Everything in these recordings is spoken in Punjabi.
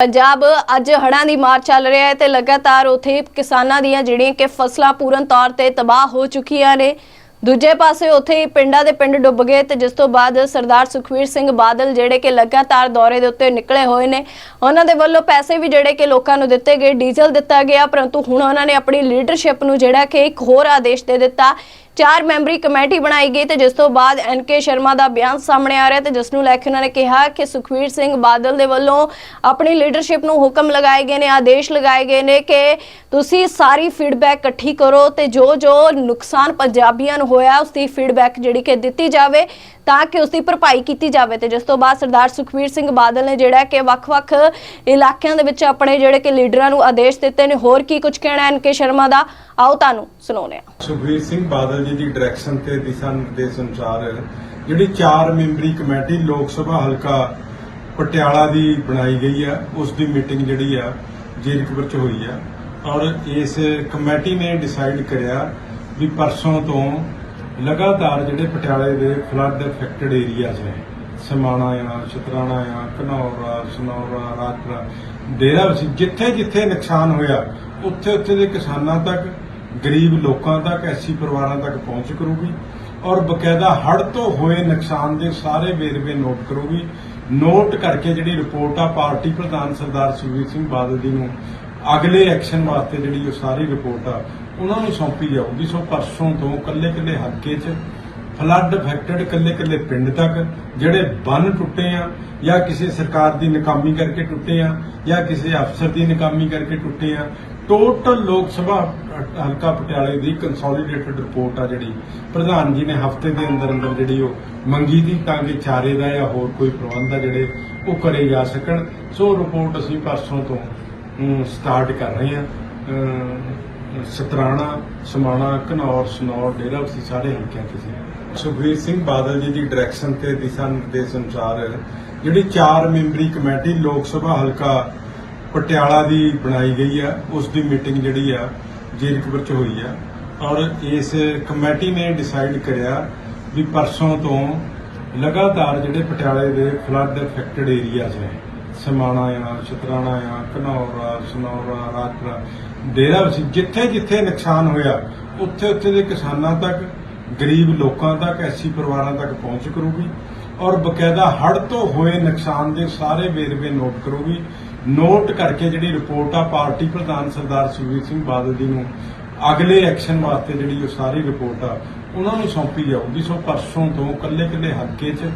ਪੰਜਾਬ ਅੱਜ ਹੜ੍ਹਾਂ ਦੀ ਮਾਰ ਚੱਲ ਰਿਹਾ ਹੈ ਤੇ ਲਗਾਤਾਰ ਉਥੇ ਕਿਸਾਨਾਂ ਦੀਆਂ ਜਿਹੜੀਆਂ ਕਿ ਫਸਲਾਂ ਪੂਰਨ ਤੌਰ ਤੇ ਤਬਾਹ ਹੋ ਚੁੱਕੀਆਂ ਨੇ। ਦੂਜੇ ਪਾਸੇ ਉਥੇ ਪਿੰਡਾਂ ਦੇ ਪਿੰਡ ਡੁੱਬ ਗਏ ਤੇ ਜਿਸ ਤੋਂ ਬਾਅਦ ਸਰਦਾਰ ਸੁਖਵੀਰ ਸਿੰਘ ਬਾਦਲ ਜਿਹੜੇ ਕਿ ਲਗਾਤਾਰ ਦੌਰੇ ਦੇ ਉੱਤੇ ਨਿਕਲੇ ਹੋਏ ਨੇ, ਉਹਨਾਂ ਦੇ ਵੱਲੋਂ ਪੈਸੇ ਵੀ ਜਿਹੜੇ ਕਿ ਲੋਕਾਂ ਨੂੰ ਦਿੱਤੇ ਗਏ, ਡੀਜ਼ਲ ਦਿੱਤਾ ਗਿਆ, ਪਰੰਤੂ ਹੁਣ ਉਹਨਾਂ ਨੇ ਆਪਣੀ ਲੀਡਰਸ਼ਿਪ ਨੂੰ ਜਿਹੜਾ ਕਿ ਇੱਕ ਹੋਰ ਆਦੇਸ਼ ਦੇ ਦਿੱਤਾ। ਚਾਰ ਮੈਂਬਰੀ ਕਮੇਟੀ ਬਣਾਈ ਗਈ ਤੇ ਜਿਸ ਤੋਂ ਬਾਅਦ ਐਨਕੇ ਸ਼ਰਮਾ ਦਾ ਬਿਆਨ ਸਾਹਮਣੇ ਆ ਰਿਹਾ ਤੇ ਜਿਸ ਨੂੰ ਲੈ ਕੇ ਉਹਨਾਂ ਨੇ ਕਿਹਾ ਕਿ ਸੁਖਵੀਰ ਸਿੰਘ ਬਾਦਲ ਦੇ ਵੱਲੋਂ ਆਪਣੀ ਲੀਡਰਸ਼ਿਪ ਨੂੰ ਹੁਕਮ ਲਗਾਏ ਗਏ ਨੇ, ਆਦੇਸ਼ ਲਗਾਏ ਗਏ ਨੇ ਕਿ ਤੁਸੀਂ ਸਾਰੀ ਫੀਡਬੈਕ ਇਕੱਠੀ ਕਰੋ ਤੇ ਜੋ ਜੋ ਨੁਕਸਾਨ ਪੰਜਾਬੀਆਂ ਨੂੰ ਹੋਇਆ ਉਸ ਦੀ ਫੀਡਬੈਕ ਜਿਹੜੀ ਕਿ ਦਿੱਤੀ ਜਾਵੇ ਤਾਂ ਕਿ ਉਸ ਦੀ ਭਰਪਾਈ ਕੀਤੀ ਜਾਵੇ ਤੇ ਜਿਸ ਤੋਂ ਬਾਅਦ ਸਰਦਾਰ ਸੁਖਵੀਰ ਸਿੰਘ ਬਾਦਲ ਨੇ ਜਿਹੜਾ ਕਿ ਵੱਖ-ਵੱਖ ਇਲਾਕਿਆਂ ਦੇ ਵਿੱਚ ਆਪਣੇ ਜਿਹੜੇ ਕਿ ਲੀਡਰਾਂ ਨੂੰ ਆਦੇਸ਼ ਦਿੱਤੇ ਨੇ, ਹੋਰ ਕੀ ਕੁਝ ਕਹਿਣਾ ਐਨ ਕੇ ਸ਼ਰਮਾ ਦਾ? ਆਓ ਤੁਹਾਨੂੰ ਸੁਣਾਉਂਦੇ ਹਾਂ। ਸੁਖਬੀਰ ਸਿੰਘ ਬਾਦਲ ਜੀ ਦੀ ਡਾਇਰੈਕਸ਼ਨ ਤੇ, ਦਿਸ਼ਾ ਨਿਰਦੇਸ਼ ਅਨੁਸਾਰ ਜਿਹੜੀ ਚਾਰ ਮੈਂਬਰੀ ਕਮੇਟੀ ਲੋਕ ਸਭਾ ਹਲਕਾ ਪਟਿਆਲਾ ਦੀ ਬਣਾਈ ਗਈ ਆ ਉਸ ਦੀ ਮੀਟਿੰਗ ਜਿਹੜੀ ਆ ਜੀਰਕਪੁਰ ਚ ਹੋਈ ਆ। ਔਰ ਇਸ ਕਮੇਟੀ ਨੇ ਡਿਸਾਈਡ ਕਰਿਆ ਵੀ ਪਰਸੋਂ ਤੋਂ ਲਗਾਤਾਰ ਜਿਹੜੇ ਪਟਿਆਲੇ ਦੇ ਫਲੱਡ ਅਫੈਕਟਡ ਏਰੀਆਜ਼ ਨੇ, ਸਮਾਣਾ ਆ, ਸ਼ਤਰਾਣਾ ਆ, ਘਨੌਰ ਆ ਸਨੌਰਾ ਰਾਜਪੁਰਾ ਡੇਰਾ ਵਸੀ ਜਿੱਥੇ ਜਿੱਥੇ ਨੁਕਸਾਨ ਹੋਇਆ ਉੱਥੇ ਉੱਥੇ ਦੇ ਕਿਸਾਨਾਂ ਤੱਕ ਗਰੀਬ ਲੋਕਾਂ ਤੱਕ ਐਸੀ ਪਰਿਵਾਰਾਂ ਤੱਕ ਪਹੁੰਚ ਕਰੂਗੀ ਔਰ ਬਕਾਇਦਾ ਹੜ ਤੋਂ ਹੋਏ ਨੁਕਸਾਨ ਦੇ ਸਾਰੇ ਵੇਰਵੇ ਨੋਟ ਕਰੂਗੀ। ਨੋਟ ਕਰਕੇ ਜਿਹੜੀ ਰਿਪੋਰਟ ਆ ਪਾਰਟੀ ਪ੍ਰਧਾਨ ਸਰਦਾਰ ਸੁਖਬੀਰ ਸਿੰਘ ਬਾਦਲ ਜੀ ਨੂੰ ਅਗਲੇ ਐਕਸ਼ਨ ਵਾਸਤੇ ਜਿਹੜੀ ਉਹ ਸਾਰੀ ਰਿਪੋਰਟ ਆ, ਉਹਨਾਂ ਨੂੰ ਸੌਂਪੀ ਜਾਊਗੀ। ਸੋ ਪਰਸੋਂ ਤੋਂ ਕੱਲੇ ਕੱਲੇ ਹਲਕੇ 'ਚ ਫਲੱਡ ਅਫੈਕਟਡ ਕੱਲੇ ਕੱਲੇ ਪਿੰਡ ਤੱਕ, ਜਿਹੜੇ ਬੰਨ ਟੁੱਟੇ ਆ, ਜਾਂ ਕਿਸੇ ਸਰਕਾਰ ਦੀ ਨਾਕਾਮੀ ਕਰਕੇ ਟੁੱਟੇ ਆ, ਜਾਂ ਕਿਸੇ ਅਫਸਰ ਦੀ ਨਕਾਮੀ ਕਰਕੇ ਟੁੱਟੇ ਆ ਟੋਟਲ ਲੋਕ ਸਭਾ ਹਲਕਾ ਪਟਿਆਲੇ ਦੀ ਕੰਸੋਲੀਡੇਟਡ ਰਿਪੋਰਟ ਆ ਜਿਹੜੀ, ਪ੍ਰਧਾਨ ਜੀ ਨੇ ਹਫ਼ਤੇ ਦੇ ਅੰਦਰ ਅੰਦਰ ਜਿਹੜੀ ਉਹ ਮੰਗੀ ਦੀ ਤਾਂ ਕਿ ਚਾਰੇ ਦਾ ਜਾਂ ਹੋਰ ਕੋਈ ਪ੍ਰਬੰਧ ਆ ਜਿਹੜੇ ਉਹ ਕਰੇ ਜਾ ਸਕਣ। ਸੋ ਰਿਪੋਰਟ ਅਸੀਂ ਪਰਸੋਂ ਤੋਂ ਸਟਾਰਟ ਕਰ ਰਹੇ ਹਾਂ ਸਤਰਾਣਾ, ਸਮਾਣਾ, ਘਨੌਰ, ਸਨੌਰ, ਡੇਰਾ ਅਸੀਂ ਸਾਰੇ ਹਲਕਿਆਂ 'ਚ ਸੀ। ਸੁਖਵੀਰ ਸਿੰਘ ਬਾਦਲ ਜੀ ਦੀ ਡਾਇਰੈਕਸ਼ਨ ਤੇ ਦਿਸ਼ਾ ਨਿਰਦੇਸ਼ ਅਨੁਸਾਰ ਜਿਹੜੀ ਚਾਰ ਮੈਂਬਰੀ ਕਮੇਟੀ ਲੋਕ ਸਭਾ ਹਲਕਾ ਪਟਿਆਲਾ ਦੀ ਬਣਾਈ ਗਈ ਆ, ਉਸ ਦੀ ਮੀਟਿੰਗ ਜਿਹੜੀ ਆ, ਜੀਰਕਪੁਰ ਚ ਹੋਈ ਆ। ਔਰ ਇਸ ਕਮੇਟੀ ਨੇ ਡਿਸਾਈਡ ਕਰਿਆ ਵੀ ਪਰਸੋਂ ਤੋਂ ਲਗਾਤਾਰ ਜਿਹੜੇ ਪਟਿਆਲੇ ਦੇ ਫਲੱਡ ਅਫੈਕਟਡ ਏਰੀਆਜ਼ ਨੇ ਸਮਾਣਾ ਆ ਸ਼ਤਰਾਣਾ ਆ ਘਨੌਰ, ਸਨੌਰਾ ਰਾਜਪੁਰਾ ਡੇਰਾ ਵਸੀ ਜਿੱਥੇ ਜਿੱਥੇ ਨੁਕਸਾਨ ਹੋਇਆ, ਉੱਥੇ ਉੱਥੇ ਦੇ ਕਿਸਾਨਾਂ ਤੱਕ, ਗਰੀਬ ਲੋਕਾਂ ਤੱਕ, ਐਸੀ ਪਰਿਵਾਰਾਂ ਤੱਕ ਪਹੁੰਚ ਕਰੂਗੀ ਔਰ ਬਕਾਇਦਾ ਹੜ ਤੋਂ ਹੋਏ ਨੁਕਸਾਨ ਦੇ ਸਾਰੇ ਵੇਰਵੇ ਨੋਟ ਕਰੂਗੀ। ਨੋਟ ਕਰਕੇ ਜਿਹੜੀ ਰਿਪੋਰਟ ਆ ਪਾਰਟੀ ਪ੍ਰਧਾਨ ਸਰਦਾਰ ਸੁਖਬੀਰ ਸਿੰਘ ਬਾਦਲ ਜੀ ਨੂੰ ਅਗਲੇ ਐਕਸ਼ਨ ਵਾਸਤੇ ਜਿਹੜੀ ਉਹ ਸਾਰੀ ਰਿਪੋਰਟ ਆ, ਉਹਨਾਂ ਨੂੰ ਸੌਂਪੀ ਜਾਊਗੀ। ਸੋ ਪਰਸੋਂ ਤੋਂ ਕੱਲੇ ਕੱਲੇ ਹਲਕੇ 'ਚ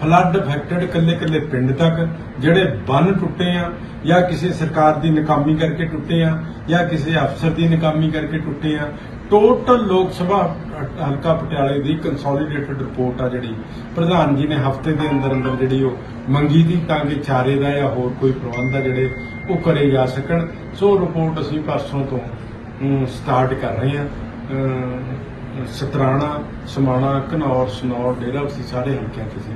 ਫਲੱਡ ਅਫੈਕਟਡ ਕੱਲੇ ਕੱਲੇ ਪਿੰਡ ਤੱਕ, ਜਿਹੜੇ ਬੰਨ ਟੁੱਟੇ ਆ, ਜਾਂ ਕਿਸੇ ਸਰਕਾਰ ਦੀ ਨਕਾਮੀ ਕਰਕੇ ਟੁੱਟੇ ਆ, ਜਾਂ ਕਿਸੇ ਅਫਸਰ ਦੀ ਨਕਾਮੀ ਕਰਕੇ ਟੁੱਟੇ ਆ ਟੋਟਲ ਲੋਕ ਸਭਾ ਹਲਕਾ ਪਟਿਆਲੇ ਦੀ ਕੰਸੋਲੀਡੇਟਡ ਰਿਪੋਰਟ ਆ ਜਿਹੜੀ, ਪ੍ਰਧਾਨ ਜੀ ਨੇ ਹਫ਼ਤੇ ਦੇ ਅੰਦਰ ਅੰਦਰ ਜਿਹੜੀ ਉਹ ਮੰਗੀ ਦੀ ਤਾਂ ਕਿ ਚਾਰੇ ਦਾ ਜਾਂ ਹੋਰ ਕੋਈ ਪ੍ਰਬੰਧ ਆ ਜਿਹੜੇ ਉਹ ਕਰੇ ਜਾ ਸਕਣ। ਸੋ ਰਿਪੋਰਟ ਅਸੀਂ ਪਰਸੋਂ ਤੋਂ ਸਟਾਰਟ ਕਰ ਰਹੇ ਹਾਂ ਸਤਰਾਣਾ ਸਮਾਣਾ ਘਨੌਰ ਸਨੌਰ ਡੇਰਾ ਅਸੀਂ ਸਾਰੇ ਹਲਕਿਆਂ 'ਚ ਸੀ।